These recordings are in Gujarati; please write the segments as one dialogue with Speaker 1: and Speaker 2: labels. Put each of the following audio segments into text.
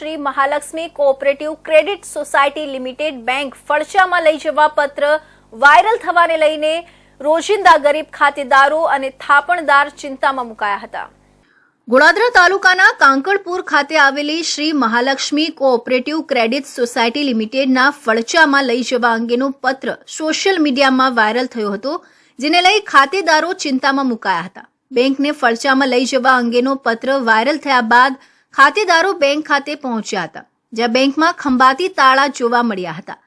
Speaker 1: Shri Mahalakshmi cooperative credit society limited bank ફળશામાં લઈ જવા પત્ર વાયરલ થવાને લઈને રોજિંદા ગરીબ ખાતેદારો અને થાપણદાર ચિંતામાં મુકાયા હતા. ગોળાદરા તાલુકાના કાંકળપુર ખાતે આવેલી Shri Mahalakshmi cooperative credit society લિમિટેડના ફળચામાં લઈ જવા અંગેનો પત્ર સોશિયલ મીડિયામાં વાયરલ થયો હતો, જેને લઈ ખાતેદારો ચિંતામાં મુકાયા હતા. બેંકને ફળચામાં લઈ જવા અંગેનો પત્ર વાયરલ થયા બાદ ખાતેદારો બેંક ખાતે પહોંચ્યા હતા, જ્યાં બેંકમાં ખંભાતી તાળા જોવા મળ્યા હતા.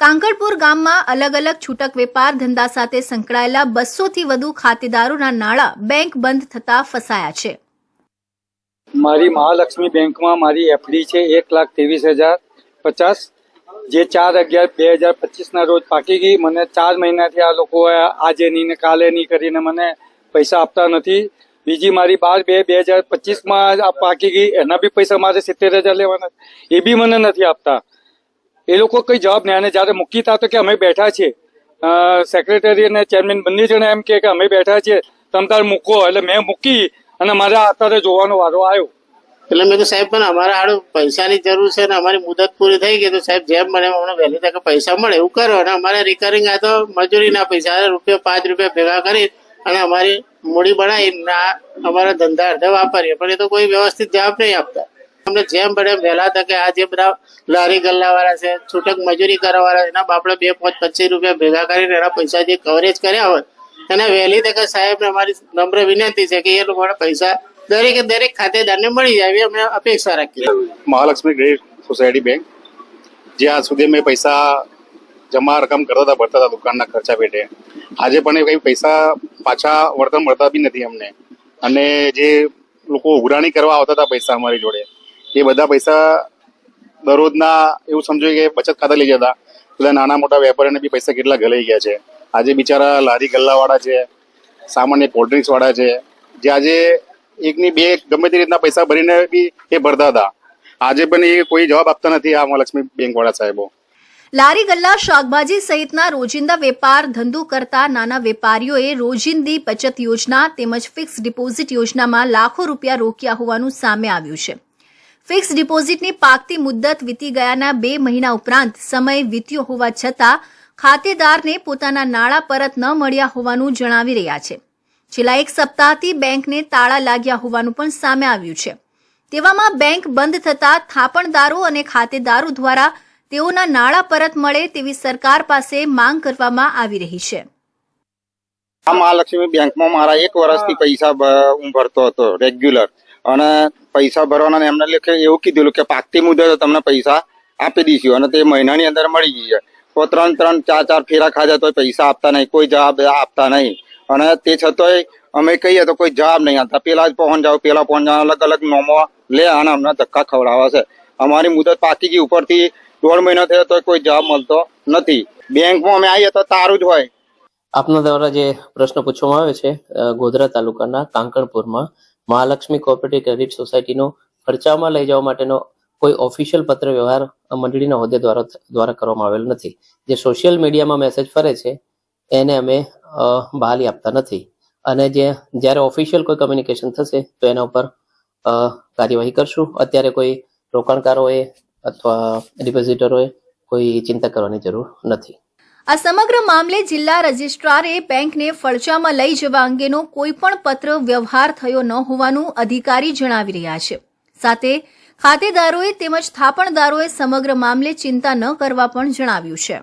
Speaker 1: કાંકડપુર ગામમાં અલગ અલગ છૂટક વેપાર ધંધા સાથે સંકળાયેલા બસોથી વધુ ખાતેદારોના નાણાં બેંક બંધ થતા ફસાયા છે.
Speaker 2: મારી મહાલક્ષ્મી બેંકમાં મારી એફડી છે, એક લાખ ત્રેવીસ હજાર પચાસ, જે ચાર અગિયાર બે હજાર પચીસના રોજ પાકી ગઈ. મને ચાર મહિનાથી આ લોકો આજે નહીં ને કાલે નહીં કરીને મને પૈસા આપતા નથી. બીજી મારી બાર બે બે હજાર પચીસમાં આ પાકી ગઈ, એના બી પૈસા મારે સિત્તેર હજાર લેવાના એ બી મને નથી આપતા. એ લોકો કઈ જવાબ નહીં અને જ્યારે મૂકી તા કે અમે બેઠા છીએ. સેક્રેટરી અને ચેરમેન બંને જણા એમ કે અમે બેઠા છીએ. તમે તાર મૂકો. એટલે મેં મૂકી અને મારે અત્યારે જોવાનો વારો આવ્યો.
Speaker 3: એટલે મેં તો સાહેબ, પણ અમારા આડું પૈસાની જરૂર છે ને અમારી મુદત પૂરી થઈ ગઈ તો સાહેબ, જેમ મને અમને વહેલી તકે પૈસા મળે એવું કરો. અને અમારે રિકરિંગ આ તો મજૂરીના પૈસા, રૂપિયા પાંચ રૂપિયા ભેગા કરી અને અમારી મૂડી બનાવી આ અમારા ધંધા અર્ધે વાપરીએ, પણ એ તો કોઈ વ્યવસ્થિત જવાબ નહીં આપતા. અમને જેમ એમ વહેલા તકે આ જે બધા લારી ગલ્લા વાળા છે, છૂટક મજૂરી કરવા વાળા એના બાપડે બે, પાંચ, પચીસ રૂપિયા ભેગા કરીને એના પૈસા જે કવરેજ કર્યા હોય, એને વહેલી તકે સાહેબને અમારી નમ્ર વિનંતી છે કે એ લોકોના પૈસા દરેકે દરેક ખાતેદારને મળી જાય, એવી અમે અપેક્ષા રાખીએ
Speaker 4: મહાલક્ષ્મી ક્રેડિટ સોસાયટી બેંક. જ્યાં સુધી મેં પૈસા જમા રકમ કરતા હતા, ભરતા હતા, દુકાનના ખર્ચા પેટે. આજે પણ એ કઈ પૈસા પાછા વળતર મળતા બી નથી અમને. અને જે લોકો ઉઘરાણી કરવા આવતા હતા પૈસા અમારી જોડે, એ બધા પૈસા દરરોજના એવું સમજો કે બચત ખાતા લઈ જતા. બધા નાના મોટા વેપારીને બી પૈસા કેટલા ગલાઈ ગયા છે. આજે બિચારા લારી ગલ્લાવાળા છે, સામાન્ય કોલ્ડ વાળા છે, જે આજે એકની બે ગમે તે રીતના પૈસા ભરીને બી એ ભરતા હતા. આજે પણ એ કોઈ જવાબ આપતા નથી આ મહાલક્ષ્મી બેંક વાળા સાહેબો.
Speaker 1: લારી ગલ્લા શાકભાજી સહિતના રોજિંદા વેપાર ધંધો કરતા નાના વેપારીઓએ રોજિંદી બચત યોજના તેમજ ફિક્સ ડિપોઝિટ યોજનામાં લાખો રૂપિયા રોક્યા હોવાનું સામે આવ્યું છે. ફિક્સ ડિપોઝિટની પાકતી મુદ્દત વીતી ગયાના બે મહિના ઉપરાંત સમય વીત્યો હોવા છતાં ખાતેદારને પોતાના નાણાં પરત ન મળ્યા હોવાનું જણાવી રહ્યા છે. છેલ્લા એક સપ્તાહથી બેંકને તાળા લાગ્યા હોવાનું પણ સામે આવ્યું છે. તેવામાં બેંક બંધ થતા થાપણદારો અને ખાતેદારો દ્વારા તેઓના નાણાં પરત મળે તેવી સરકાર પાસે માંગ કરવામાં આવી રહી છે.
Speaker 5: આ મહાલક્ષ્મી બેંકમાં મારા એક વર્ષથી પૈસા હું ભરતો હતો રેગ્યુલર અને પૈસા ભરવાના એમને લખે એવું કીધેલું કે પાકતી મુદત તમને પૈસા આપી દઈશું અને તે મહિનાની અંદર મળી ગઈ છે તો ત્રણ ત્રણ ચાર ચાર ફેરા ખાધા તો પૈસા આપતા નહીં કોઈ જવાબ આપતા નહીં. અને તે છતાંય અમે કહીએ તો કોઈ જવાબ નહીં આપતા. પેલા જ પહોંચ જાવ પેલા પહોંચ જાવ અલગ અલગ નોમો લે અને અમને ધક્કા ખવડાવે છે. અમારી મુદત પાકી ગઈ ઉપરથી દોઢ મહિનો થયો તો કોઈ જવાબ મળતો નથી. બેંકમાં અમે આવીએ તો તારું જ હોય.
Speaker 6: આપના દ્વારા જે પ્રશ્ન પૂછવામાં આવ્યો છે ગોધરા તાલુકાના કાંકણપુરમાં મહાલક્ષ્મી કોઓપરેટિવ ક્રેડિટ સોસાયટીનો ખર્ચામાં લઈ જવા માટેનો કોઈ ઓફિશિયલ પત્ર વ્યવહાર મંડળીના હોદ્દે દ્વારા દ્વારા કરવામાં આવેલ નથી. જે સોશિયલ મીડિયામાં મેસેજ ફરે છે, એને અમે બહાલી આપતા નથી. અને જે, જ્યારે ઓફિશિયલ કોઈ કમ્યુનિકેશન થશે, તો એના ઉપર કાર્યવાહી કરશું. અત્યારે કોઈ રોકાણકારોએ અથવા ડિપોઝિટરોએ કોઈ ચિંતા કરવાની જરૂર નથી.
Speaker 1: આ સમગ્ર મામલે જિલ્લા રજિસ્ટ્રારે બેંકને ફડચામાં લઈ જવા અંગેનો કોઈ પણ પત્ર વ્યવહાર થયો ન હોવાનું અધિકારી જણાવી રહ્યા છે. સાથે ખાતેદારોએ તેમજ થાપણદારોએ સમગ્ર મામલે ચિંતા ન કરવા પણ જણાવ્યું છે.